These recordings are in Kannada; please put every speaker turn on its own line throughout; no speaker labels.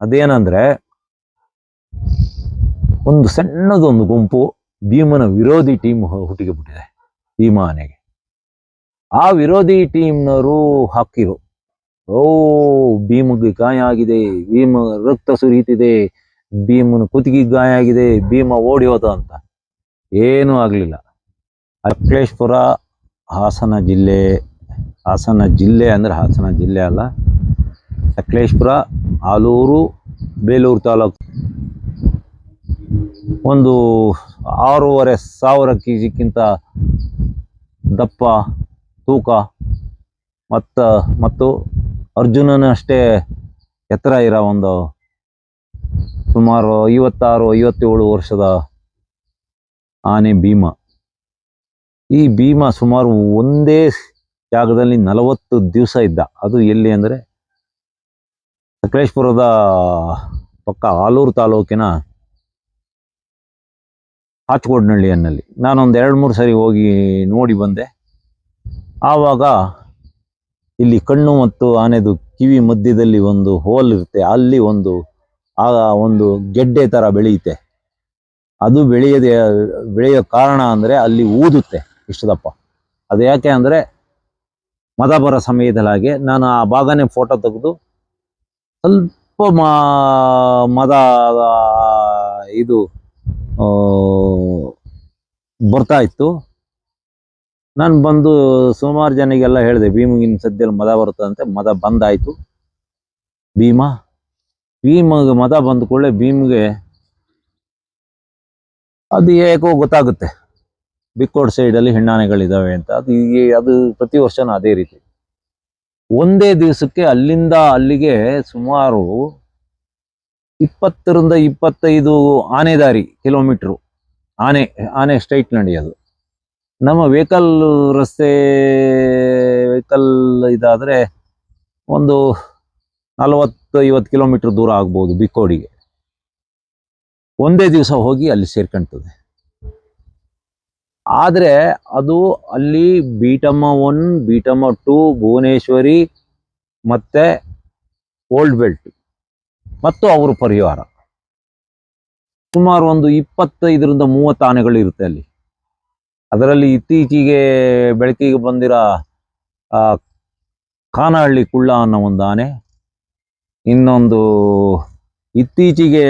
ಅದೇನಂದ್ರೆ, ಒಂದು ಸಣ್ಣದೊಂದು ಗುಂಪು ಭೀಮನ ವಿರೋಧಿ ಟೀಮ್ ಹುಟ್ಟಿಗೆ ಬಿಟ್ಟಿದೆ ಭೀಮಾನೆಗೆ ಆ ವಿರೋಧಿ ಟೀಮ್ನವರು ಹಾಕಿರು ಓ, ಭೀಮಗೆ ಗಾಯ ಆಗಿದೆ, ಭೀಮ ರಕ್ತ ಸುರಿಯುತ್ತಿದೆ, ಭೀಮನ ಕುತ್ತಿಗೆ ಗಾಯ ಆಗಿದೆ, ಭೀಮ ಓಡಿ ಹೋದ ಅಂತ. ಏನೂ ಆಗಲಿಲ್ಲ. ಅಕ್ಲೇಶ್ಪುರ ಹಾಸನ ಜಿಲ್ಲೆ ಹಾಸನ ಜಿಲ್ಲೆ ಅಂದ್ರೆ ಹಾಸನ ಜಿಲ್ಲೆ ಅಲ್ಲ ಸಕಲೇಶ್ಪುರ, ಆಲೂರು, ಬೇಲೂರು ತಾಲೂಕು. ಒಂದು ಆರೂವರೆ ಸಾವಿರ ಕೆ ಜಿಕ್ಕಿಂತ ದಪ್ಪ ತೂಕ ಮತ್ತ ಮತ್ತು ಅರ್ಜುನನಷ್ಟೇ ಎತ್ತರ ಇರೋ ಒಂದು ಸುಮಾರು ಐವತ್ತಾರು, ಐವತ್ತೇಳು ವರ್ಷದ ಆನೆ ಭೀಮ. ಈ ಭೀಮ ಸುಮಾರು ಒಂದೇ ಜಾಗದಲ್ಲಿ ನಲವತ್ತು ದಿವಸ ಇದ್ದ. ಅದು ಎಲ್ಲಿ ಅಂದರೆ ಸಕಲೇಶ್ಪುರದ ಪಕ್ಕ ಆಲೂರು ತಾಲೂಕಿನ ಹಾಚ್ಕೋಡ್ನಳ್ಳಿಯನ್ನಲ್ಲಿ ನಾನೊಂದು ಎರಡು ಮೂರು ಸರಿ ಹೋಗಿ ನೋಡಿ ಬಂದೆ. ಆವಾಗ ಇಲ್ಲಿ ಕಣ್ಣು ಮತ್ತು ಆನೆದು ಕಿವಿ ಮಧ್ಯದಲ್ಲಿ ಒಂದು ಹೋಲ್ ಇರುತ್ತೆ. ಅಲ್ಲಿ ಒಂದು, ಆ ಒಂದು ಗೆಡ್ಡೆ ಥರ ಬೆಳೆಯುತ್ತೆ. ಅದು ಬೆಳೆಯದೆ, ಬೆಳೆಯೋ ಕಾರಣ ಅಂದರೆ ಅಲ್ಲಿ ಊದುತ್ತೆ ಇಷ್ಟದಪ್ಪ. ಅದು ಯಾಕೆ ಅಂದರೆ ಮದ ಸಮಯದಲ್ಲಾಗೆ ನಾನು ಆ ಭಾಗನೇ ಫೋಟೋ ತೆಗೆದು ಸ್ವಲ್ಪ ಮದ ಇದು ಬರ್ತಾ ಇತ್ತು. ನಾನು ಬಂದು ಸುಮಾರು ಜನಿಗೆಲ್ಲ ಹೇಳಿದೆ, ಭೀಮಗಿನ ಸದ್ಯದಲ್ಲಿ ಮದ ಬರುತ್ತಂತೆ, ಮದ ಬಂದಾಯಿತು. ಭೀಮ, ಭೀಮಗೆ ಮದ ಬಂದ ಕೂಡಲೇ ಭೀಮ್ಗೆ ಅದು ಏಕೋ ಗೊತ್ತಾಗುತ್ತೆ. ಬಿಕ್ಕೋಡ್ ಸೈಡಲ್ಲಿ ಹೆಣ್ಣಾನೆಗಳಿದ್ದಾವೆ ಅಂತ. ಅದು ಅದು ಪ್ರತಿ ವರ್ಷನೂ ಅದೇ ರೀತಿ. ಒಂದೇ ದಿವಸಕ್ಕೆ ಅಲ್ಲಿಂದ ಅಲ್ಲಿಗೆ ಸುಮಾರು ಇಪ್ಪತ್ತರಿಂದ ಇಪ್ಪತ್ತೈದು ಆನೆ ದಾರಿ ಕಿಲೋಮೀಟ್ರು. ಆನೆ ಆನೆ ಸ್ಟ್ರೈಟ್ ನಡೆಯೋದು ನಮ್ಮ ವೆಹಿಕಲ್ ರಸ್ತೆ, ವೆಹಿಕಲ್ ಇದಾದರೆ ಒಂದು ನಲವತ್ತು ಐವತ್ತು ಕಿಲೋಮೀಟ್ರ್ ದೂರ ಆಗ್ಬೋದು ಬಿಕ್ಕೋಡಿಗೆ. ಒಂದೇ ದಿವಸ ಹೋಗಿ ಅಲ್ಲಿ ಸೇರ್ಕೊಂತದೆ ಆದರೆ ಅದು ಅಲ್ಲಿ ಬೀಟಮ್ಮ ಒನ್, ಬೀಟಮ್ಮ ಟು, ಭುವನೇಶ್ವರಿ ಮತ್ತೆ ಓಲ್ಡ್ ಬೆಲ್ಟ್ ಮತ್ತು ಅವರ ಪರಿವಾರ. ಸುಮಾರು ಒಂದು ಇಪ್ಪತ್ತೈದರಿಂದ ಮೂವತ್ತು ಆನೆಗಳು ಇರುತ್ತೆ ಅಲ್ಲಿ. ಅದರಲ್ಲಿ ಇತ್ತೀಚೆಗೆ ಬೆಳಕಿಗೆ ಬಂದಿರೋ ಖಾನಹಳ್ಳಿ ಕುಳ್ಳ ಅನ್ನೋ ಒಂದು ಆನೆ, ಇನ್ನೊಂದು ಇತ್ತೀಚೆಗೆ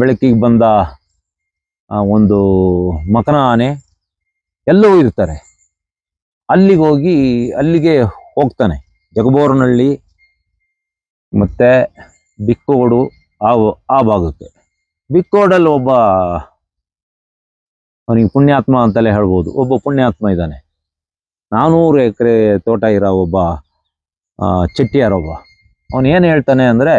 ಬೆಳಕಿಗೆ ಬಂದ ಒಂದು ಮಕನ ಆನೆ ಎಲ್ಲವೂ ಇರ್ತಾರೆ. ಅಲ್ಲಿಗೆ ಹೋಗಿ ಅಲ್ಲಿಗೆ ಹೋಗ್ತಾನೆ. ಜಗಬೋರನಹಳ್ಳಿ ಮತ್ತೆ ಬಿಕ್ಕೋಡು ಆ ಆ ಭಾಗಕ್ಕೆ. ಬಿಕ್ಕೋಡಲ್ಲಿ ಒಬ್ಬ ಅವನಿಗೆ ಪುಣ್ಯಾತ್ಮ ಅಂತಲೇ ಹೇಳ್ಬೋದು. ಒಬ್ಬ ಪುಣ್ಯಾತ್ಮ ಇದ್ದಾನೆ. ನಾನೂರು ಎಕರೆ ತೋಟ ಇರೋ ಒಬ್ಬ ಆ, ಚೆಟ್ಟಿಯಾರ್ ಒಬ್ಬ. ಅವನು ಏನು ಹೇಳ್ತಾನೆ ಅಂದರೆ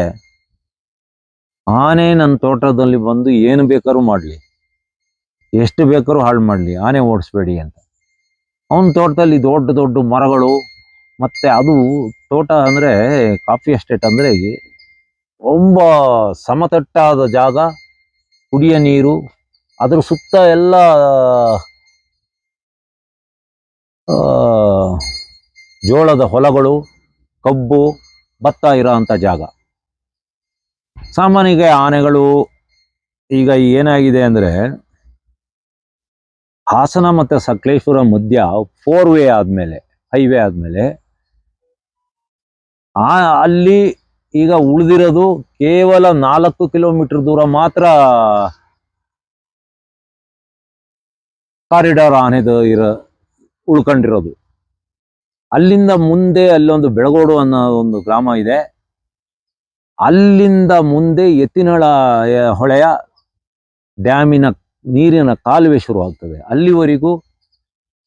ಆನೆ ನನ್ನ ತೋಟದಲ್ಲಿ ಬಂದು ಏನು ಬೇಕಾದ್ರೂ ಮಾಡಲಿ. ಎಷ್ಟು ಬೇಕಾದ್ರೂ ಹಾಳು ಮಾಡಲಿ, ಆನೆ ಓಡಿಸ್ಬೇಡಿ ಅಂತ. ಅವನ ತೋಟದಲ್ಲಿ ದೊಡ್ಡ ದೊಡ್ಡ ಮರಗಳು, ಮತ್ತೆ ಅದು ತೋಟ ಅಂದರೆ ಕಾಫಿ ಎಸ್ಟೇಟ್ ಅಂದರೆ ತುಂಬ ಸಮತಟ್ಟಾದ ಜಾಗ, ಕುಡಿಯ ನೀರು, ಅದರ ಸುತ್ತ ಎಲ್ಲ ಜೋಳದ ಹೊಲಗಳು, ಕಬ್ಬು, ಭತ್ತ ಇರೋ ಅಂಥ ಜಾಗ. ಸಾಮಾನ್ಯಗೆ ಆನೆಗಳು ಈಗ ಏನಾಗಿದೆ ಅಂದರೆ ಹಾಸನ ಮತ್ತು ಸಕಲೇಶ್ವರ ಮಧ್ಯ ಫೋರ್ ವೇ ಆದಮೇಲೆ ಹೈವೇ ಆದಮೇಲೆ, ಆ, ಅಲ್ಲಿ ಈಗ ಉಳಿದಿರೋದು ಕೇವಲ ನಾಲ್ಕು ಕಿಲೋಮೀಟರ್ ದೂರ ಮಾತ್ರ ಕಾರಿಡಾರ್ ಆನೆದು ಇರೋ, ಉಳ್ಕೊಂಡಿರೋದು. ಅಲ್ಲಿಂದ ಮುಂದೆ ಅಲ್ಲೊಂದು ಬೆಳಗೋಡು ಅನ್ನೋ ಒಂದು ಗ್ರಾಮ ಇದೆ. ಅಲ್ಲಿಂದ ಮುಂದೆ ಎತ್ತಿನಳ ಹೊಳೆಯ ಡ್ಯಾಮಿನ ನೀರಿನ ಕಾಲುವೆ ಶುರುವಾಗ್ತದೆ ಅಲ್ಲಿವರೆಗೂ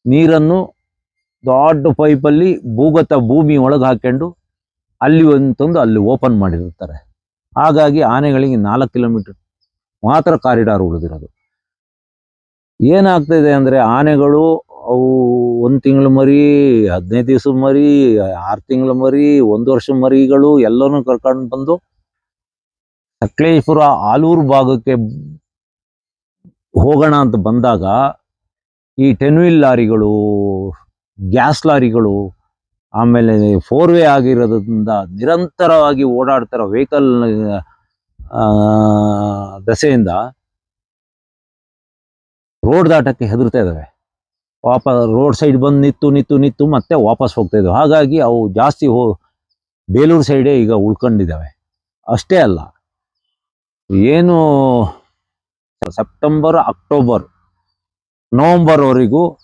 ನೀರನ್ನು ದೊಡ್ಡ ಪೈಪಲ್ಲಿ ಭೂಗತ ಭೂಮಿ ಒಳಗೆ ಹಾಕೊಂಡು ಅಲ್ಲಿ ಒಂದು ಅಲ್ಲಿ ಓಪನ್ ಮಾಡಿರ್ತಾರೆ ಹಾಗಾಗಿ ಆನೆಗಳಿಗೆ ನಾಲ್ಕು ಕಿಲೋಮೀಟರ್ ಮಾತ್ರ ಕಾರಿಡಾರ್ ಉಳಿದಿರೋದು. ಏನಾಗ್ತಿದೆ ಅಂದರೆ ಆನೆಗಳು ಅವು ಒಂದು ತಿಂಗಳು ಮರಿ, ಹದಿನೈದು ದಿವಸ ಮರಿ, ಆರು ತಿಂಗಳ ಮರಿ, ಒಂದು ವರ್ಷ ಮರಿಗಳು ಎಲ್ಲನೂ ಕರ್ಕೊಂಡು ಬಂದು ಸಕಲೇಶ್ಪುರ ಆಲೂರು ಭಾಗಕ್ಕೆ ಹೋಗೋಣ ಅಂತ ಬಂದಾಗ ಈ ಟೆನ್ ವೀಲ್ ಲಾರಿಗಳು, ಗ್ಯಾಸ್ ಲಾರಿಗಳು, ಆಮೇಲೆ ಫೋರ್ ವೇ ಆಗಿರೋದ್ರಿಂದ ನಿರಂತರವಾಗಿ ಓಡಾಡ್ತಿರೋ ವೆಹಿಕಲ್ ದಸೆಯಿಂದ ರೋಡ್ ದಾಟಕ್ಕೆ ಹೆದರ್ತಾ ಇದ್ದಾವೆ ವಾಪಸ್ ರೋಡ್ ಸೈಡ್ ಬಂದು ನಿಂತು ನಿಂತು ನಿಂತು ಮತ್ತೆ ವಾಪಸ್ ಹೋಗ್ತಾ ಹಾಗಾಗಿ ಅವು ಜಾಸ್ತಿ ಹೋ, ಬೇಲೂರು ಸೈಡೇ ಈಗ ಉಳ್ಕೊಂಡಿದ್ದಾವೆ ಅಷ್ಟೇ ಅಲ್ಲ, ಏನು ಸೆಪ್ಟೆಂಬರ್, ಅಕ್ಟೋಬರ್, ನವಂಬರ್ವರೆಗೂ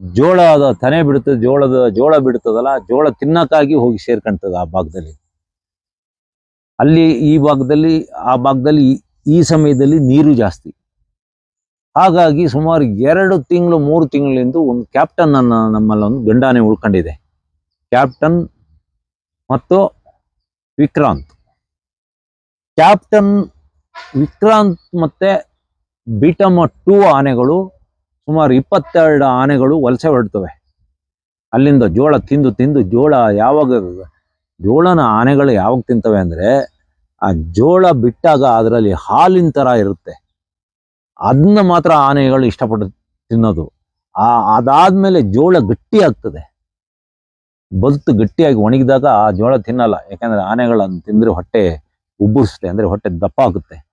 ಜೋಳದ ತನೆ ಬಿಡುತ್ತದೆ ಜೋಳದ ಜೋಳ ಬಿಡ್ತದಲ್ಲ, ಜೋಳ ತಿನ್ನಕ್ಕಾಗಿ ಹೋಗಿ ಸೇರ್ಕೊಂತದ ಆ ಭಾಗದಲ್ಲಿ. ಅಲ್ಲಿ ಈ ಭಾಗದಲ್ಲಿ, ಆ ಭಾಗದಲ್ಲಿ ಈ ಸಮಯದಲ್ಲಿ ನೀರು ಜಾಸ್ತಿ. ಹಾಗಾಗಿ ಸುಮಾರು ಎರಡು ತಿಂಗಳು, ಮೂರು ತಿಂಗಳಿಂದ ಒಂದು ಕ್ಯಾಪ್ಟನ್ ಅನ್ನ ನಮ್ಮಲ್ಲಿ ಒಂದು ಗಂಡಾನೆ ಉಳ್ಕೊಂಡಿದೆ. ಕ್ಯಾಪ್ಟನ್ ಮತ್ತು ವಿಕ್ರಾಂತ್. ಕ್ಯಾಪ್ಟನ್ ವಿಕ್ರಾಂತ್ ಮತ್ತೆ ಬೀಟಮ್ಮ ಟೂ ಆನೆಗಳು ಸುಮಾರು ಇಪ್ಪತ್ತೆರಡು ಆನೆಗಳು ವಲಸೆ ಹೊರಡ್ತವೆ. ಅಲ್ಲಿಂದ ಜೋಳ ತಿಂದು ತಿಂದು ಜೋಳ ಯಾವಾಗ ಜೋಳನ ಆನೆಗಳು ಯಾವಾಗ ತಿಂತವೆ ಅಂದ್ರೆ ಆ ಜೋಳ ಬಿಟ್ಟಾಗ ಅದರಲ್ಲಿ ಹಾಲಿನ ತರ ಇರುತ್ತೆ. ಅದನ್ನ ಮಾತ್ರ ಆನೆಗಳು ಇಷ್ಟಪಟ್ಟು ತಿನ್ನೋದು. ಆ ಅದಾದ್ಮೇಲೆ ಜೋಳ ಗಟ್ಟಿ ಆಗ್ತದೆ ಬಲ್ತು ಗಟ್ಟಿಯಾಗಿ ಒಣಗಿದಾಗ ಆ ಜೋಳ ತಿನ್ನಲ್ಲ. ಯಾಕಂದ್ರೆ ಆನೆಗಳನ್ನು ತಿಂದರೆ ಹೊಟ್ಟೆ ಉಬ್ಬರಿಸುತ್ತೆ, ಅಂದ್ರೆ ಹೊಟ್ಟೆ ದಪ್ಪ ಆಗುತ್ತೆ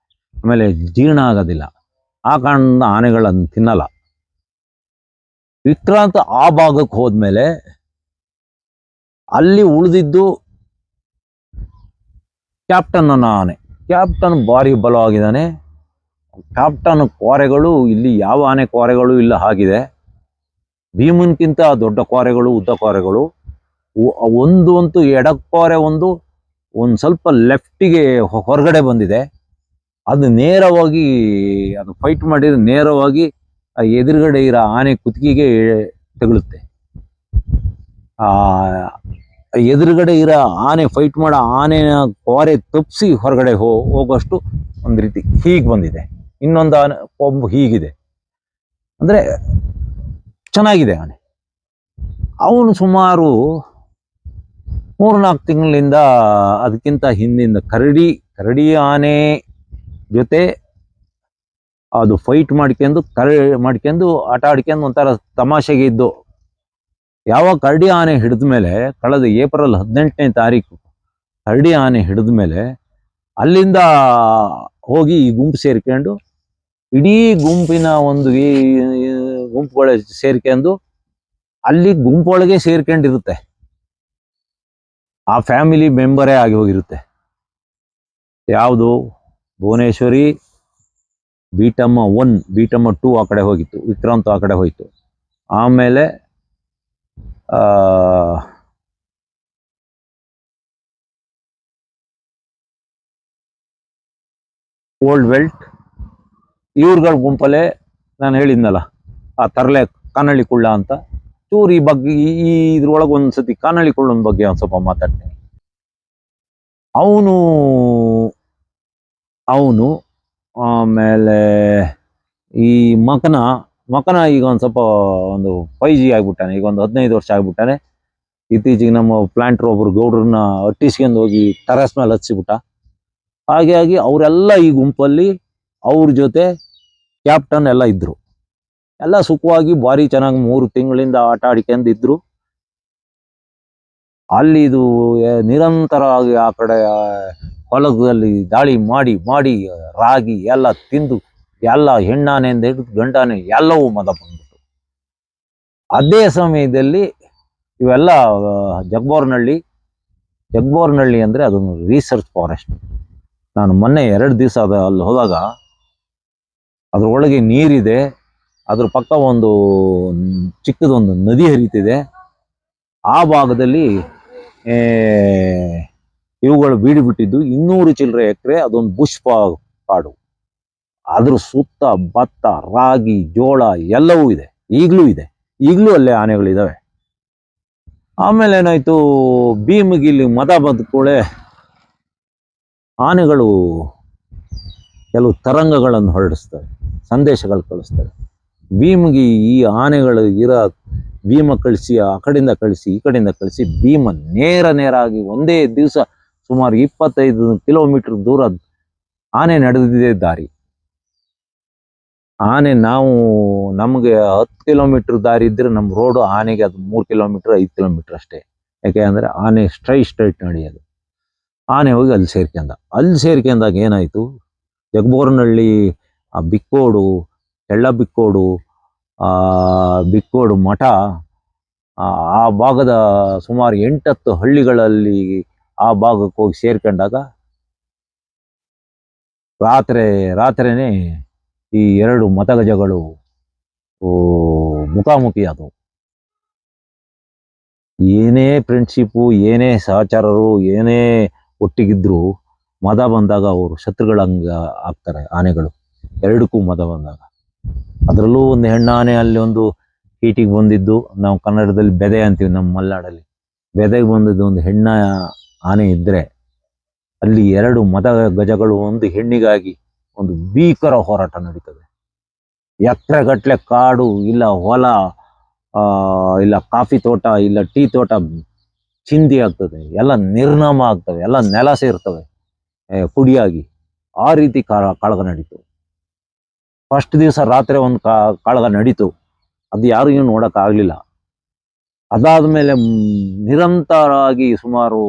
ಆಮೇಲೆ ಜೀರ್ಣ ಆಗೋದಿಲ್ಲ. ಆ ಕಾರಣದಿಂದ ಆನೆಗಳನ್ನು ತಿನ್ನಲ್ಲ. ವಿಕ್ರಾಂತ ಆ ಭಾಗಕ್ಕೆ ಹೋದ್ಮೇಲೆ ಅಲ್ಲಿ ಉಳಿದಿದ್ದು ಕ್ಯಾಪ್ಟನ್ ಅನ್ನೋ ಆನೆ. ಕ್ಯಾಪ್ಟನ್ ಭಾರಿ ಬಲವಾಗಿದ್ದಾನೆ. ಕ್ಯಾಪ್ಟನ್ ಕ್ವಾರೆಗಳು, ಇಲ್ಲಿ ಯಾವ ಆನೆ ಕ್ವಾರೆಗಳು ಇಲ್ಲ ಆಗಿದೆ ಭೀಮನ್ಕಿಂತ ದೊಡ್ಡ ಕ್ವಾರೆಗಳು, ಉದ್ದ ಕ್ವಾರೆಗಳು. ಒಂದು ಅಂತೂ ಎಡಕೋರೆ ಒಂದು ಒಂದು ಸ್ವಲ್ಪ ಲೆಫ್ಟಿಗೆ ಹೊರಗಡೆ ಬಂದಿದೆ. ಅದು ನೇರವಾಗಿ, ಅದು ಫೈಟ್ ಮಾಡಿದ್ರೆ ನೇರವಾಗಿ ಆ ಎದುರುಗಡೆ ಇರೋ ಆನೆ ಕುತ್ತಿಗೆಗೆ ತಗಲುತ್ತೆ ಆ, ಎದುರುಗಡೆ ಇರೋ ಆನೆ ಫೈಟ್ ಮಾಡೋ ಆನೆಯ ಕೋರೆ ತಪ್ಪಿಸಿ ಹೊರಗಡೆ ಹೋಗೋಷ್ಟು ಒಂದು ರೀತಿ ಹೀಗೆ ಬಂದಿದೆ. ಇನ್ನೊಂದು ಆನೆ, ಕೊಂಬು ಹೀಗಿದೆ. ಅಂದರೆ ಚೆನ್ನಾಗಿದೆ ಆನೆ. ಅವನು ಸುಮಾರು ಮೂರ್ನಾಲ್ಕು ತಿಂಗಳಿಂದ ಅದಕ್ಕಿಂತ ಹಿಂದಿಂದ ಕರಡಿ ಕರಡಿ ಆನೆ ಜೊತೆ ಅದು ಫೈಟ್ ಮಾಡ್ಕೊಂಡು ಕರ್ ಮಾಡ್ಕೊಂಡು ಆಟ ಆಡ್ಕೊಂಡು ಒಂಥರ ತಮಾಷೆಗೆ ಇದ್ದು ಯಾವಾಗ ಕರಡಿ ಆನೆ ಹಿಡಿದ ಮೇಲೆ ಕಳೆದ ಏಪ್ರಿಲ್ ಹದಿನೆಂಟನೇ ತಾರೀಕು ಕರಡಿ ಆನೆ ಹಿಡಿದ ಮೇಲೆ ಅಲ್ಲಿಂದ ಹೋಗಿ ಈ ಗುಂಪು ಸೇರ್ಕೊಂಡು ಇಡೀ ಗುಂಪಿನ ಒಂದು ಈ ಗುಂಪುಗಳ ಸೇರ್ಕೊಂಡು ಅಲ್ಲಿ ಗುಂಪೊಳಗೆ ಸೇರ್ಕೊಂಡಿರುತ್ತೆ. ಆ ಫ್ಯಾಮಿಲಿ ಮೆಂಬರೇ ಆಗಿ ಹೋಗಿರುತ್ತೆ. ಯಾವುದು? ಭುವನೇಶ್ವರಿ, ಬೀಟಮ್ಮ ಒನ್ ಬೀಟಮ್ಮ ಟೂ ಆ ಕಡೆ ಹೋಗಿತ್ತು, ವಿಕ್ರಾಂತ್ ಆ ಕಡೆ ಹೋಯಿತು. ಆಮೇಲೆ ಓಲ್ಡ್ ವೆಲ್ಟ್ ಇವ್ರಗಳ ಗುಂಪಲ್ಲೇ ನಾನು ಹೇಳಿದ್ನಲ್ಲ, ಆ ತರಲೆ ಕಾನಳ್ಳಿ ಕುಳ್ಳ ಅಂತ. ಚೂರು ಈ ಬಗ್ಗೆ, ಈ- ಇದ್ರೊಳಗೆ ಇದ್ರೊಳಗೆ ಒಂದ್ಸತಿ ಕಾನಳ್ಳಿ ಕುಳ್ಳನ ಬಗ್ಗೆ ಒಂದು ಸ್ವಲ್ಪ ಮಾತಾಡ್ತೀನಿ. ಅವನು ಅವನು ಆಮೇಲೆ ಈ ಮಕನ ಮಕನ ಈಗ ಒಂದು ಸ್ವಲ್ಪ ಒಂದು ಫೈ ಜಿ ಆಗಿಬಿಟ್ಟಾನೆ, ಈಗ ಒಂದು ಹದಿನೈದು ವರ್ಷ ಆಗಿಬಿಟ್ಟಾನೆ. ಇತ್ತೀಚೆಗೆ ನಮ್ಮ ಪ್ಲಾಂಟ್ರ್ ಒಬ್ರು ಗೌಡ್ರನ್ನ ಅಟ್ಟಿಸ್ಕೊಂಡು ಹೋಗಿ ಟರಸ್ ಮೇಲೆ ಹಚ್ಚಿಬಿಟ್ಟ. ಹಾಗಾಗಿ ಅವರೆಲ್ಲ ಈ ಗುಂಪಲ್ಲಿ ಅವ್ರ ಜೊತೆ ಕ್ಯಾಪ್ಟನ್ ಎಲ್ಲ ಇದ್ರು. ಎಲ್ಲ ಸುಖವಾಗಿ ಭಾರಿ ಚೆನ್ನಾಗಿ ಮೂರು ತಿಂಗಳಿಂದ ಆಟ ಆಡ್ಕೊಂಡಿದ್ರು ಅಲ್ಲಿ ಇದು ನಿರಂತರವಾಗಿ ಆ ಕಡೆ ಹೊಲದಲ್ಲಿ ದಾಳಿ ಮಾಡಿ ಮಾಡಿ, ರಾಗಿ ಎಲ್ಲ ತಿಂದು, ಎಲ್ಲ ಹೆಣ್ಣಾನೆಯಿಂದ ಹಿಡಿದು ಗಂಡಾನೆ ಎಲ್ಲವೂ ಮದ ಬಂದ್ಬಿಟ್ಟು ಅದೇ ಸಮಯದಲ್ಲಿ ಇವೆಲ್ಲ ಜಗ್ಬೋರ್ನಹಳ್ಳಿ ಜಗ್ಬೋರ್ನಹಳ್ಳಿ ಅಂದ್ರೆ ಅದೊಂದು ರಿಸರ್ಚ್ ಫಾರೆಸ್ಟ್ ನಾನು ಮೊನ್ನೆ ಎರಡು ದಿವಸ ಅದ ಅಲ್ಲಿ ಹೋದಾಗ ಅದರೊಳಗೆ ನೀರಿದೆ, ಅದ್ರ ಪಕ್ಕ ಒಂದು ಚಿಕ್ಕದೊಂದು ನದಿ ಹರಿತಿದೆ. ಆ ಭಾಗದಲ್ಲಿ ಇವುಗಳು ಬೀಡಿ ಬಿಟ್ಟಿದ್ದು ಇನ್ನೂರು ಚಿಲ್ಲರೆ ಎಕರೆ ಅದೊಂದು ಪುಷ್ಪ ಕಾಡು. ಅದ್ರ ಸುತ್ತ, ಭತ್ತ, ರಾಗಿ, ಜೋಳ ಎಲ್ಲವೂ ಇದೆ. ಈಗಲೂ ಇದೆ. ಈಗಲೂ ಅಲ್ಲೇ ಆನೆಗಳಿದಾವೆ. ಆಮೇಲೆ ಏನಾಯ್ತು? ಭೀಮಗಿಲ್ಲಿ ಮದ ಬದುಕೊಳ್ಳೆ ಆನೆಗಳು ಕೆಲವು ತರಂಗಗಳನ್ನು ಹೊರಡಿಸ್ತವೆ, ಸಂದೇಶಗಳು ಕಳಿಸ್ತವೆ. ಭೀಮ್ಗೆ ಈ ಆನೆಗಳು ಇರ ಭೀಮ ಕಳಿಸಿ, ಆ ಕಡೆಯಿಂದ ಕಳಿಸಿ, ಈ ಕಡೆಯಿಂದ ಕಳಿಸಿ ಭೀಮ ನೇರ ನೇರ ಆಗಿ ಒಂದೇ ದಿವಸ ಸುಮಾರು ಇಪ್ಪತ್ತೈದು ಕಿಲೋಮೀಟರ್ ದೂರ ಆನೆ ನಡೆದಿದೆ ದಾರಿ. ಆನೆ ನಾವು ನಮಗೆ ಹತ್ತು ಕಿಲೋಮೀಟರ್ ದಾರಿ ಇದ್ರೆ ನಮ್ಮ ರೋಡು ಆನೆಗೆ ಅದು ಮೂರು ಕಿಲೋಮೀಟರ್, ಐದು ಕಿಲೋಮೀಟರ್ ಅಷ್ಟೇ. ಯಾಕೆ ಅಂದರೆ ಆನೆ ಸ್ಟ್ರೈಟ್ ಸ್ಟ್ರೈಟ್ ನಡೆಯೋದು ಆನೆ ಹೋಗಿ ಅಲ್ಲಿ ಸೇರ್ಕೊಂಡ. ಅಲ್ಲಿ ಸೇರ್ಕೊಂಡಾಗ ಏನಾಯಿತು? ಜಗ್ಬೋರ್ನಹಳ್ಳಿ ಆ ಬಿಕ್ಕೋಡು ಎಳ್ಳ ಬಿಕ್ಕೋಡು, ಆ ಬಿಕ್ಕೋಡು ಮಠ ಆ ಭಾಗದ ಸುಮಾರು ಎಂಟತ್ತು ಹಳ್ಳಿಗಳಲ್ಲಿ ಆ ಭಾಗಕ್ಕೆ ಹೋಗಿ ಸೇರ್ಕೊಂಡಾಗ ರಾತ್ರಿ, ರಾತ್ರಿನೇ ಈ ಎರಡು ಮತಗಜಗಳು ಮುಖಾಮುಖಿ ಆದವು ಏನೇ ಫ್ರೆಂಡ್ಶಿಪ್ಪು ಏನೇ ಸಹಚಾರರು, ಏನೇ ಒಟ್ಟಿಗಿದ್ರು, ಮದ ಬಂದಾಗ ಅವರು ಶತ್ರುಗಳಂಗ ಆಗ್ತಾರೆ, ಆನೆಗಳು. ಎರಡಕ್ಕೂ ಮದ ಬಂದಾಗ. ಅದರಲ್ಲೂ ಒಂದು ಹೆಣ್ಣಾನೆ ಅಲ್ಲಿ ಒಂದು ಹೀಟಿಗೆ ಬಂದಿದ್ದು. ನಾವು ಕನ್ನಡದಲ್ಲಿ ಬೆದೆ ಅಂತೀವಿ ನಮ್ಮ ಮಲೆನಾಡಲ್ಲಿ. ಬೆದೆಗೆ ಬಂದಿದ್ದು ಒಂದು ಹೆಣ್ಣ ಆನೆ ಇದ್ದರೆ ಅಲ್ಲಿ ಎರಡು ಮದ ಗಜಗಳು ಒಂದು ಹೆಣ್ಣಿಗಾಗಿ ಒಂದು ಭೀಕರ ಹೋರಾಟ ನಡೀತದೆ. ಎಕರೆಗಟ್ಟಲೆ ಕಾಡು ಇಲ್ಲ ಹೊಲ ಇಲ್ಲ ಕಾಫಿ ತೋಟ ಇಲ್ಲ ಟೀ ತೋಟ ಚಿಂದಿ ಆಗ್ತದೆ. ಎಲ್ಲ ನಿರ್ನಾಮ ಆಗ್ತವೆ ಎಲ್ಲ ನೆಲ ಸೇರ್ತವೆ ಕುಡಿಯಾಗಿ. ಆ ರೀತಿ ಕಾಳ ಕಾಳಗ ನಡೀತು. ಫಸ್ಟ್ ದಿವಸ ರಾತ್ರಿ ಒಂದು ಕಾಳಗ ನಡೀತು. ಅದು ಯಾರಿಗೂ ನೋಡೋಕ್ಕಾಗಲಿಲ್ಲ. ಆಗ್ಲಿಲ್ಲ ಅದಾದ್ಮೇಲೆ ಮ್, ನಿರಂತರವಾಗಿ ಸುಮಾರು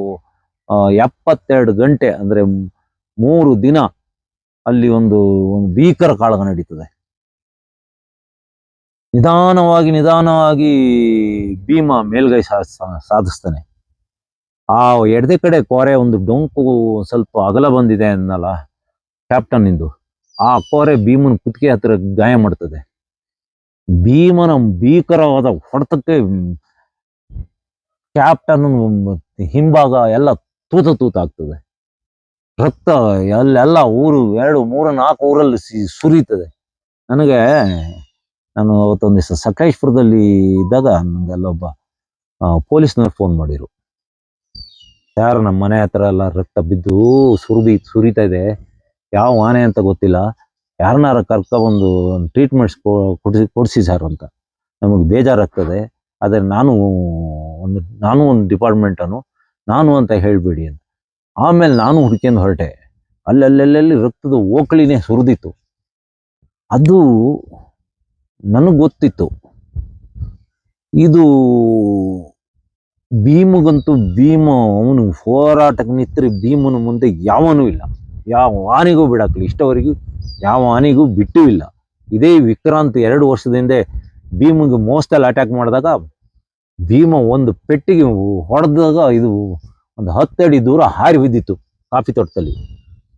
ಎಪ್ಪತ್ತೆರಡು ಗಂಟೆ, ಅಂದ್ರೆ ಮೂರು ದಿನ ಅಲ್ಲಿ ಒಂದು ಒಂದು ಭೀಕರ ಕಾಳಗ ನಡೀತದೆ. ನಿಧಾನವಾಗಿ ನಿಧಾನವಾಗಿ ಭೀಮ ಮೇಲ್ಗೈ ಸಾಧಿಸ್ತಾನೆ. ಆ ಎಡದೆ ಕಡೆ ಕೋರೆ ಒಂದು ಡೊಂಕು ಸ್ವಲ್ಪ ಅಗಲ ಬಂದಿದೆ ಅನ್ನಲ್ಲ ಕ್ಯಾಪ್ಟನ್ ಇಂದು ಆ ಕೋರೆ ಭೀಮನ ಕುತ್ತಿಗೆ ಹತ್ರ ಗಾಯ ಮಾಡ್ತದೆ. ಭೀಮನ ಭೀಕರವಾದ ಹೊಡೆತಕ್ಕೆ ಕ್ಯಾಪ್ಟನ್ ಹಿಂಭಾಗ ಎಲ್ಲ ತೂತ ತೂತ ಆಗ್ತದೆ. ರಕ್ತ ಅಲ್ಲೆಲ್ಲ ಊರು ಎರಡು ಮೂರು ನಾಲ್ಕು ಊರಲ್ಲಿ ಸುರಿತದೆ. ನನಗೆ ನಾನು ಅವತ್ತೊಂದು ದಿವಸ ಸಕಲೇಶ್ಪುರದಲ್ಲಿ ಇದ್ದಾಗ ನನಗೆ ಅಲ್ಲೊಬ್ಬ ಪೊಲೀಸ್ನವ್ರು ಫೋನ್ ಮಾಡಿರು ಯಾರು ನಮ್ಮ ಮನೆ ಹತ್ರ ಎಲ್ಲ ರಕ್ತ ಬಿದ್ದು ಸುರಿದಿ, ಸುರಿತಾ ಇದೆ. ಯಾವ ಆನೆ ಅಂತ ಗೊತ್ತಿಲ್ಲ. ಯಾರನ್ನಾರ ಕರ್ಕೊಬಂದು ಟ್ರೀಟ್ಮೆಂಟ್ಸ್ ಕೊಡಿಸಿ ಕೊಡಿಸಿ ಸರ್ ಅಂತ. ನಮಗೆ ಬೇಜಾರಾಗ್ತದೆ. ಆದರೆ ನಾನು ಒಂದು ನಾನು ಒಂದು ಡಿಪಾರ್ಟ್ಮೆಂಟನು ನಾನು ಅಂತ ಹೇಳಬೇಡಿ ಅಂತ. ಆಮೇಲೆ ನಾನು ಹುಡ್ಕೊಂಡು ಹೊರಟೆ. ಅಲ್ಲಲ್ಲಲ್ಲಿ ರಕ್ತದ ಓಕಳಿನೇ ಸುರಿದಿತ್ತು. ಅದು ನನಗೆ ಗೊತ್ತಿತ್ತು. ಇದು ಭೀಮಗಂತೂ ಭೀಮ, ಅವನು ಹೋರಾಟಕ್ಕೆ ನಿಂತರೆ ಭೀಮನ ಮುಂದೆ ಯಾವನೂ ಇಲ್ಲ. ಯಾವ ಆನೆಗೂ ಬಿಡಾಕಲಿ. ಇಷ್ಟವರೆಗೂ ಯಾವ ಆನೆಗೂ ಬಿಟ್ಟೂ ಇಲ್ಲ. ಇದೇ ವಿಕ್ರಾಂತ್ ಎರಡು ವರ್ಷದಿಂದ ಭೀಮಗೆ ಮೋಸ್ಟಲ್ಲಿ ಅಟ್ಯಾಕ್ ಮಾಡಿದಾಗ ಭೀಮ ಒಂದು ಪೆಟ್ಟಿಗೆ ಹೊಡೆದಾಗ ಇದು ಒಂದು ಹತ್ತಡಿ ದೂರ ಹಾರಿ ಬಿದ್ದಿತ್ತು ಕಾಫಿ ತೋಟದಲ್ಲಿ.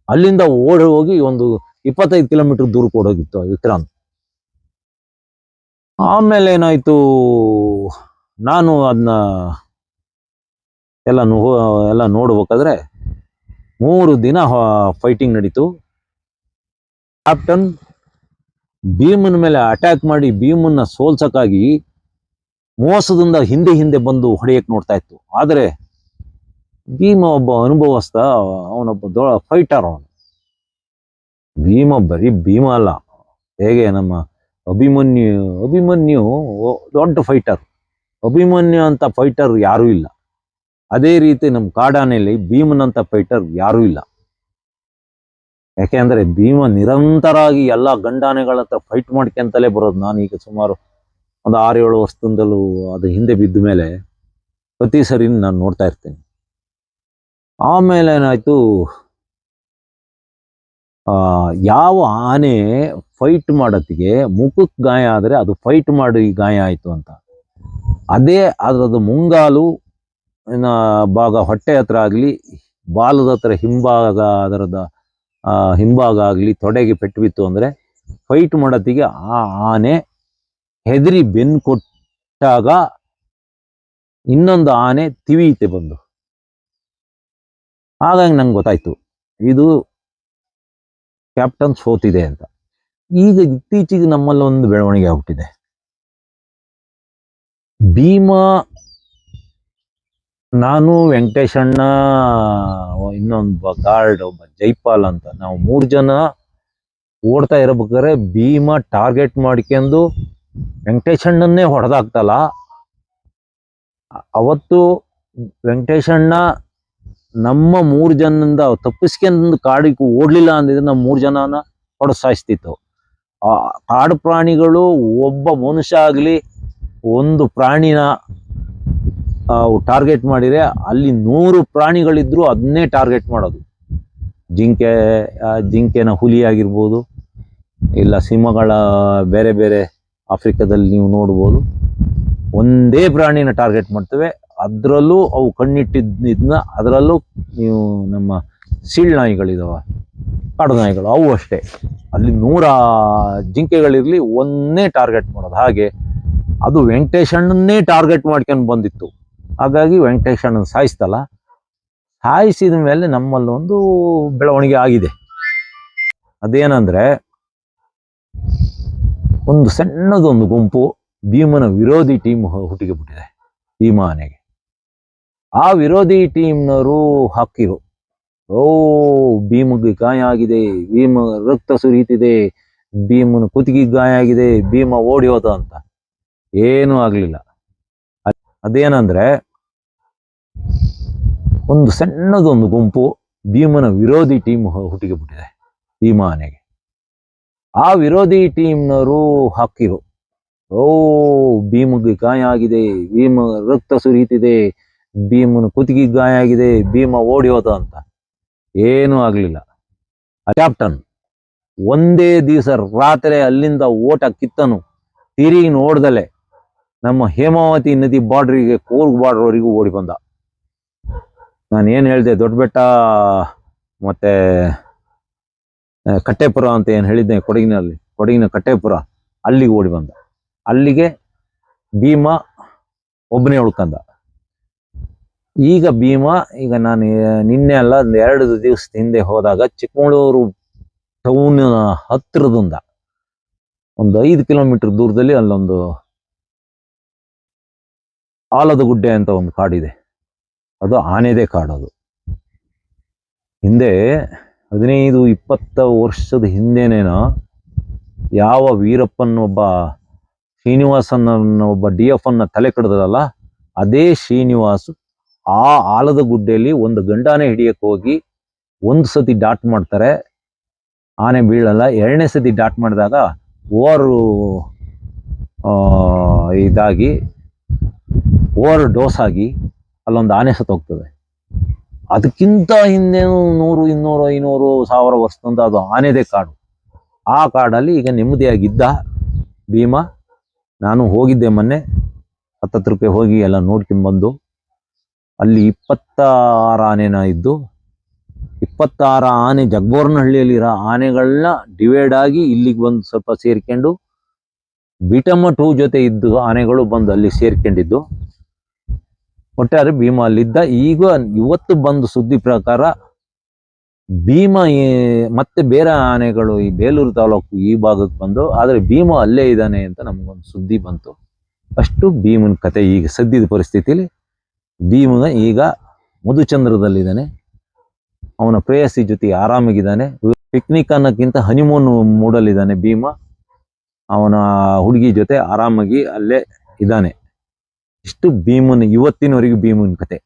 ಅಲ್ಲಿಂದ ಓಡಿ ಹೋಗಿ ಒಂದು ಇಪ್ಪತ್ತೈದು ಕಿಲೋಮೀಟರ್ ದೂರ ಕೊಡೋಗಿತ್ತು ವಿಕ್ರಾಂತ್. ಆಮೇಲೆ ಏನಾಯ್ತು? ನಾನು ಅದನ್ನ ಎಲ್ಲ ಎಲ್ಲ ನೋಡ್ಬೇಕಾದ್ರೆ ಮೂರು ದಿನ ಫೈಟಿಂಗ್ ನಡೀತು. ಕ್ಯಾಪ್ಟನ್ ಭೀಮನ ಮೇಲೆ ಅಟ್ಯಾಕ್ ಮಾಡಿ ಭೀಮನ್ನ ಸೋಲ್ಸಕ್ಕಾಗಿ ಮೋಸದಿಂದ ಹಿಂದೆ ಹಿಂದೆ ಬಂದು ಹೊಡೆಯಕ್ಕೆ ನೋಡ್ತಾ ಇತ್ತು. ಆದರೆ ಭೀಮ ಒಬ್ಬ ಅನುಭವಸ್ಥ, ಅವನೊಬ್ಬ ದೊಡ್ಡ ಫೈಟರ್ ಅವನು. ಭೀಮ ಬರೀ ಭೀಮ ಅಲ್ಲ, ಹೇಗೆ ನಮ್ಮ ಅಭಿಮನ್ಯು ಅಭಿಮನ್ಯು ದೊಡ್ಡ ಫೈಟರ್ ಅಭಿಮನ್ಯು ಅಂತ ಫೈಟರ್ ಯಾರೂ ಇಲ್ಲ. ಅದೇ ರೀತಿ ನಮ್ಮ ಕಾಡಾನೆಯಲ್ಲಿ ಭೀಮನಂತ ಫೈಟರ್ ಯಾರೂ ಇಲ್ಲ. ಯಾಕೆಂದ್ರೆ ಭೀಮ ನಿರಂತರವಾಗಿ ಎಲ್ಲ ಗಂಡಾನೆಗಳ ಹತ್ರ ಫೈಟ್ ಮಾಡ್ಕೊಂತಲೇ ಬರೋದು. ನಾನು ಈಗ ಸುಮಾರು ಒಂದು ಆರು ಏಳು ವರ್ಷದಿಂದಲೂ ಅದು ಹಿಂದೆ ಬಿದ್ದ ಮೇಲೆ ಪ್ರತಿ ಸರಿ ನಾನು ನೋಡ್ತಾ ಇರ್ತೇನೆ. ಆಮೇಲೆ ಏನಾಯ್ತು? ಯಾವ ಆನೆ ಫೈಟ್ ಮಾಡೋತ್ತಿಗೆ ಮುಖಕ್ಕೆ ಗಾಯ ಆದರೆ ಅದು ಫೈಟ್ ಮಾಡಿ ಗಾಯ ಆಯಿತು ಅಂತ. ಅದೇ ಅದರದ್ದು ಮುಂಗಾಲು ಭಾಗ ಹೊಟ್ಟೆ ಹತ್ರ ಆಗಲಿ, ಬಾಲದ ಹತ್ರ ಹಿಂಭಾಗ, ಅದರದ ಹಿಂಭಾಗ ಆಗಲಿ ತೊಡೆಗೆ ಪೆಟ್ಟು ಬಿತ್ತು ಅಂದರೆ ಫೈಟ್ ಮಾಡೋತ್ತಿಗೆ ಆ ಆನೆ ಹೆದರಿ ಬೆನ್ನು ಕೊಟ್ಟಾಗ ಇನ್ನೊಂದು ಆನೆ ತಿವಿಯುತ್ತೆ ಬಂದು. ಹಾಗಾಗಿ ನಂಗೆ ಗೊತ್ತಾಯ್ತು, ಇದು ಕ್ಯಾಪ್ಟನ್ ಸೋತಿದೆ ಅಂತ. ಈಗ ಇತ್ತೀಚೆಗೆ ನಮ್ಮಲ್ಲಿ ಒಂದು ಬೆಳವಣಿಗೆ ಆಗ್ಬಿಟ್ಟಿದೆ. ಭೀಮಾ, ನಾನು ವೆಂಕಟೇಶಣ್ಣ ಇನ್ನೊಂದು ಗಾರ್ಡ್, ಒಬ್ಬ ಜೈಪಾಲ್ ಅಂತ. ನಾವು ಮೂರು ಜನ ಓಡ್ತಾ ಇರಬೇಕಾದ್ರೆ ಭೀಮಾ ಟಾರ್ಗೆಟ್ ಮಾಡ್ಕೊಂಡು ವೆಂಕಟೇಶಣ್ಣನ್ನೇ ಹೊಡೆದಾಗ್ತಲ್ಲ, ಅವತ್ತು ವೆಂಕಟೇಶಣ್ಣ ನಮ್ಮ ಮೂರು ಜನದಿಂದ ತಪ್ಪಿಸ್ಕೊಂಡು ಕಾಡಿಗೆ ಓಡ್ಲಿಲ್ಲ ಅಂದಿದ್ರೆ ನಮ್ಮ ಮೂರು ಜನನ ಹೊಡೆದು ಸಾಯಿಸ್ತಿತ್ತು. ಆ ಕಾಡು ಪ್ರಾಣಿಗಳು ಒಬ್ಬ ಮನುಷ್ಯ ಆಗಲಿ, ಒಂದು ಪ್ರಾಣಿನ ಟಾರ್ಗೆಟ್ ಮಾಡಿದರೆ ಅಲ್ಲಿ ನೂರು ಪ್ರಾಣಿಗಳಿದ್ರು ಅದನ್ನೇ ಟಾರ್ಗೆಟ್ ಮಾಡೋದು. ಜಿಂಕೆ ಜಿಂಕೆನ ಹುಲಿ ಆಗಿರ್ಬೋದು, ಇಲ್ಲ ಸಿಂಹಗಳ ಬೇರೆ ಬೇರೆ ಆಫ್ರಿಕಾದಲ್ಲಿ ನೀವು ನೋಡ್ಬೋದು. ಒಂದೇ ಪ್ರಾಣಿನ ಟಾರ್ಗೆಟ್ ಮಾಡ್ತವೆ. ಅದರಲ್ಲೂ ಅವು ಕಣ್ಣಿಟ್ಟಿದ್ದನ್ನ ಅದರಲ್ಲೂ ನೀವು ನಮ್ಮ ಸೀಳ್ ನಾಯಿಗಳಿದಾವ, ಕಾಡು ನಾಯಿಗಳು, ಅವು ಅಷ್ಟೇ. ಅಲ್ಲಿ ನೂರ ಜಿಂಕೆಗಳಿರಲಿ ಒಂದೇ ಟಾರ್ಗೆಟ್ ಮಾಡೋದು. ಹಾಗೆ ಅದು ವೆಂಕಟೇಶಣ್ಣನ್ನೇ ಟಾರ್ಗೆಟ್ ಮಾಡ್ಕೊಂಡು ಬಂದಿತ್ತು. ಹಾಗಾಗಿ ವೆಂಕಟೇಶಣ್ಣನ ಸಾಯಿಸ್ತಲ್ಲ. ಸಾಯಿಸಿದ ಮೇಲೆ ನಮ್ಮಲ್ಲೊಂದು ಬೆಳವಣಿಗೆ ಆಗಿದೆ. ಅದೇನಂದ್ರೆ ಒಂದು ಸಣ್ಣದೊಂದು ಗುಂಪು ಭೀಮನ ವಿರೋಧಿ ಟೀಮ್ ಹುಟ್ಟಿಗೆ ಬಿಟ್ಟಿದೆ ಭೀಮ ಆನೆಗೆ ಆ ವಿರೋಧಿ ಟೀಮ್ನವರು ಹಾಕಿರು ಓ, ಭೀಮಗೆ ಗಾಯ ಆಗಿದೆ, ಭೀಮ ರಕ್ತ ಸುರಿಯುತ್ತಿದೆ ಭೀಮನ ಕುತ್ತಿಗೆ ಗಾಯ ಆಗಿದೆ, ಭೀಮ ಓಡಿ ಹೋದ ಅಂತ. ಏನೂ ಆಗ್ಲಿಲ್ಲ. ಅದೇನಂದ್ರೆ, ಒಂದು ಸಣ್ಣದೊಂದು ಗುಂಪು ಭೀಮನ ವಿರೋಧಿ ಟೀಮ್ ಹುಟ್ಟಿಗೆ ಬಿಟ್ಟಿದೆ ಭೀಮ ಆನೆಗೆ ಆ ವಿರೋಧಿ ಟೀಮ್ನವರು ಹಾಕಿರು ಓ, ಭೀಮಗೆ ಗಾಯ ಆಗಿದೆ. ಭೀಮ ರಕ್ತ ಸುರಿಯುತ್ತಿದೆ ಭೀಮನ ಕುತ್ತಿಗೆ ಗಾಯ ಆಗಿದೆ. ಭೀಮ ಓಡಿ ಹೋದ ಅಂತ. ಏನೂ ಆಗಲಿಲ್ಲ. ಕ್ಯಾಪ್ಟನ್ ಒಂದೇ ದಿವಸ ರಾತ್ರಿ ಅಲ್ಲಿಂದ ಓಟ ಕಿತ್ತನು. ತಿರುಗಿ ನೋಡ್ದಲೆ ನಮ್ಮ ಹೇಮಾವತಿ ನದಿ ಬಾರ್ಡ್ರಿಗೆ ಕೂರ್ಗ್ ಬಾರ್ಡ್ರವರೆಗೂ ಓಡಿ ಬಂದ. ನಾನು ಏನು ಹೇಳಿದೆ ದೊಡ್ಡ ಬೆಟ್ಟ, ಮತ್ತೆ ಕಟ್ಟೆಪುರ ಅಂತ ಏನು ಹೇಳಿದ್ದೆ ಕೊಡಗಿನಲ್ಲಿ, ಕೊಡಗಿನ ಕಟ್ಟೆಪುರ, ಅಲ್ಲಿಗೆ ಓಡಿ ಬಂದ. ಅಲ್ಲಿಗೆ ಭೀಮ ಒಬ್ಬನೇ ಉಳ್ಕಂದ. ಈಗ ಭೀಮ, ಈಗ ನಾನು ನಿನ್ನೆ ಅಲ್ಲ, ಒಂದು ಎರಡು ದಿವಸದ ಹಿಂದೆ ಹೋದಾಗ ಚಿಕ್ಕಮಗಳೂರು ಟೌನ್ ಹತ್ತಿರದಿಂದ ಒಂದು ಐದು ಕಿಲೋಮೀಟರ್ ದೂರದಲ್ಲಿ ಅಲ್ಲೊಂದು ಆಲದ ಗುಡ್ಡೆ ಅಂತ ಒಂದು ಕಾಡಿದೆ. ಅದು ಆನೆದೇ ಕಾಡೋದು. ಹಿಂದೆ ಹದಿನೈದು, ಇಪ್ಪತ್ತ ವರ್ಷದ ಹಿಂದೆನೇನೋ ಯಾವ ವೀರಪ್ಪನ ಒಬ್ಬ ಶ್ರೀನಿವಾಸನ ಒಬ್ಬ ಡಿ ಎಫ್ ಅನ್ನ ತಲೆ ಕಡಿದ್ರಲ್ಲ ಅದೇ ಶ್ರೀನಿವಾಸ್ ಆ ಆಲದ ಗುಡ್ಡೆಯಲ್ಲಿ ಒಂದು ಗಂಡಾನೆ ಹಿಡಿಯಕ್ಕೆ ಹೋಗಿ ಒಂದು ಸತಿ ಡಾಟ್ ಮಾಡ್ತಾರೆ. ಆನೆ ಬೀಳಲ್ಲ, ಎರಡನೇ ಸತಿ ಡಾಟ್ ಮಾಡಿದಾಗ ಓವರು ಇದಾಗಿ, ಓವರ್ ಡೋಸ್ ಆಗಿ ಅಲ್ಲೊಂದು ಆನೆ ಸತ್ತೋಗ್ತದೆ. ಅದಕ್ಕಿಂತ ಹಿಂದೇನು ನೂರು, ಇನ್ನೂರು, ಐನೂರು ಸಾವಿರ ವರ್ಷದಿಂದ ಅದು ಆನೆದೆ ಕಾಡು. ಆ ಕಾಡಲ್ಲಿ ಈಗ ನೆಮ್ಮದಿಯಾಗಿದ್ದ ಭೀಮ, ನಾನು ಹೋಗಿದ್ದೆ ಮೊನ್ನೆ ಹತ್ತತ್ರಕ್ಕೆ ಹೋಗಿ ಎಲ್ಲ ನೋಡ್ಕೊಂಡ್ಬಂದು ಅಲ್ಲಿ ಇಪ್ಪತ್ತಾರು ಆನೆನ ಇದ್ದು, ಇಪ್ಪತ್ತಾರು ಆನೆ ಜಗ್ಬೋರ್ನಹಳ್ಳಿಯಲ್ಲಿರೋ ಆನೆಗಳನ್ನ ಡಿವೈಡ್ ಆಗಿ ಇಲ್ಲಿಗೆ ಬಂದು ಸ್ವಲ್ಪ ಸೇರ್ಕೊಂಡು, ಬಿಟಮ್ಮ ಟೂ ಜೊತೆ ಇದ್ದು ಆನೆಗಳು ಬಂದು ಅಲ್ಲಿ ಸೇರ್ಕೊಂಡಿದ್ದು. ಒಟ್ಟಾರೆ ಭೀಮ ಅಲ್ಲಿದ್ದ. ಈಗ ಇವತ್ತು ಬಂದ ಸುದ್ದಿ ಪ್ರಕಾರ ಭೀಮ ಮತ್ತೆ ಬೇರೆ ಆನೆಗಳು ಈ ಬೇಲೂರು ತಾಲೂಕು ಈ ಭಾಗಕ್ಕೆ ಬಂದು, ಆದರೆ ಭೀಮ ಅಲ್ಲೇ ಇದ್ದಾನೆ ಅಂತ ನಮಗೊಂದು ಸುದ್ದಿ ಬಂತು. ಅಷ್ಟು ಭೀಮನ ಕತೆ ಈಗ ಸದ್ಯದ ಪರಿಸ್ಥಿತಿಲಿ ಭೀಮನ ಈಗ ಮಧುಚಂದ್ರದಲ್ಲಿದ್ದಾನೆ. ಅವನ ಪ್ರೇಯಸಿ ಜೊತೆ ಆರಾಮಾಗಿದ್ದಾನೆ. ಪಿಕ್ನಿಕ್ ಅನ್ನೋಕ್ಕಿಂತ ಹನಿಮೂನ್ ಮೂಡಲ್ಲಿದ್ದಾನೆ ಭೀಮ. ಅವನ ಹುಡುಗಿ ಜೊತೆ ಆರಾಮಾಗಿ ಅಲ್ಲೇ ಇದ್ದಾನೆ. ಇಷ್ಟು ಭೀಮನ್ ಇವತ್ತಿನವರೆಗೂ ಭೀಮನ್ ಕತೆ.